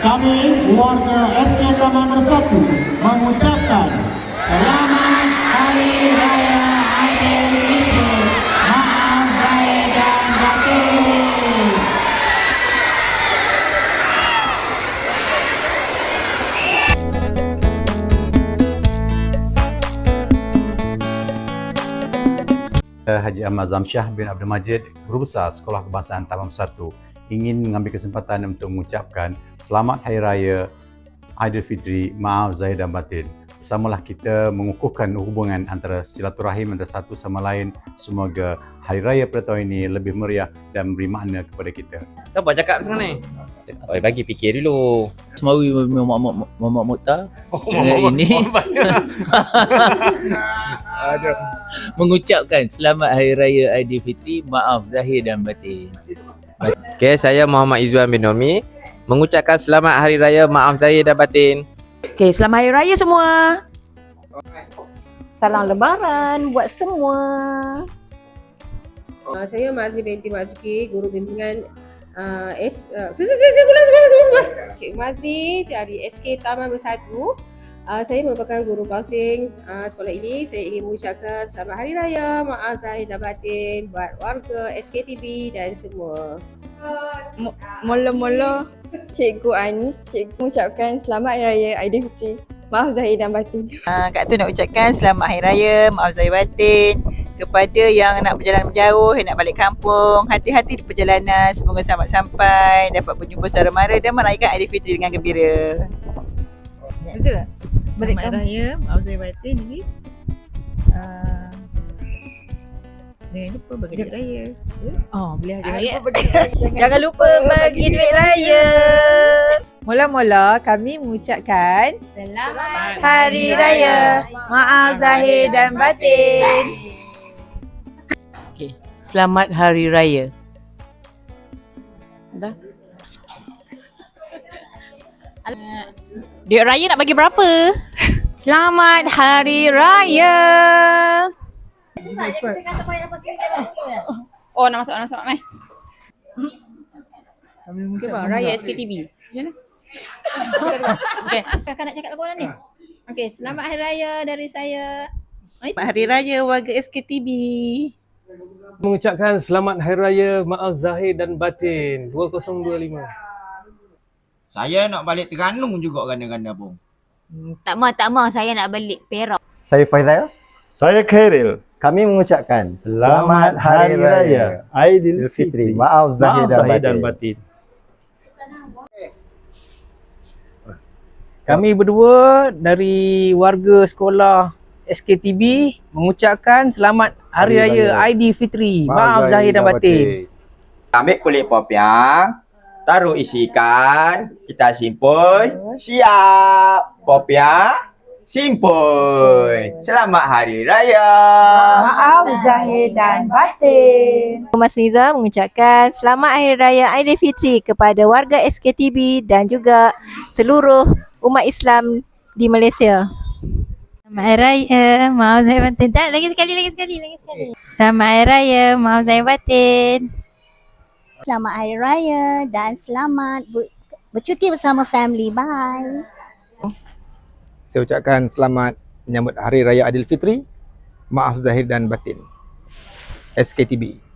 kami warga SK Taman 1 mengucapkan selamat hari raya Aidilfitri, Maaf saya dan batin. Haji Ahmad Zamsyah bin Abdul Majid, Guru Besar Sekolah Kebangsaan Taman 1 ingin mengambil kesempatan untuk mengucapkan Selamat Hari Raya Aidilfitri, maaf zahir dan batin. Bersamalah kita mengukuhkan hubungan antara silaturahim antara satu sama lain. Semoga Hari Raya pada tahun ini lebih meriah dan memberi makna kepada kita. Apa cakap sekarang ni? Oh, bagi fikir dulu. Semawi Muhammad Muhammad Mukhtar Oh, Dengan ini. Aduh. mengucapkan selamat hari raya Aidilfitri, maaf zahir dan batin. Okay, saya Muhammad Izzuan bin Nomi mengucapkan selamat hari raya maaf zahir dan batin. Okey, selamat hari raya semua. Salam lebaran buat semua. Uh, saya Mazli binti Mazki, guru bimbingan uh, S uh, sebentar, sebentar, sebentar, sebentar, sebentar. Cik Mazli dari SK Taman Bersatu. Uh, saya merupakan guru kaunseling uh, sekolah ini. Saya ingin mengucapkan selamat hari raya, maaf zahir dan batin buat warga SKTB dan semua. Mula-mula Cikgu Anis, cikgu mengucapkan selamat hari raya Aidilfitri. Maaf zahir dan batin. Uh, Kak Tu nak ucapkan selamat hari raya, maaf zahir batin. Kepada yang nak berjalan jauh, yang nak balik kampung, hati-hati di perjalanan. Semoga selamat sampai, dapat berjumpa saudara mara dan merayakan Aidilfitri dengan gembira. Betul tak? Balik Selamat Raya, maaf saya batin ni. Uh, jangan lupa bagi duit raya. Oh, boleh Jangan ada. lupa bagi duit raya. Jangan lupa bagi duit raya. Mula-mula kami mengucapkan Selamat Hari Raya. Maaf Zahir dan Batin. Selamat Hari Raya. Duit raya nak bagi berapa? Selamat Hari Raya. Oh nak masuk nak masuk meh. Okay bang, raya SKTB. Macam mana? okay, kakak nak cakap lagu mana ni? Okay, selamat hari raya dari saya. Hari Raya warga SKTB. mengucapkan selamat hari raya maaf zahir dan batin 2025. Saya nak balik Terengganu juga ganda-ganda pun. Tak mau, tak mau saya nak balik Perak. Saya Faizal. Saya Khairil. Kami mengucapkan Selamat Hari Raya Aidilfitri. Maaf Zahir dan Batin. Kami berdua dari warga sekolah SKTB mengucapkan selamat Hari, Raya Raya. Aidilfitri. Maaf zahir dan batin. Ambil kulit popiang, taruh isi ikan, kita simpul, siap. Popiang, simpul. Selamat Hari Raya. Maaf Zahir dan Batin. Mas Niza mengucapkan selamat hari raya Aidilfitri kepada warga SKTB dan juga seluruh umat Islam di Malaysia. Selamat hari raya, maaf saya batin. Tak, lagi sekali, lagi sekali, lagi sekali. Selamat hari raya, maaf saya batin. Selamat hari raya dan selamat ber- bercuti bersama family. Bye. Saya ucapkan selamat menyambut Hari Raya Aidilfitri. Maaf Zahir dan Batin. SKTB.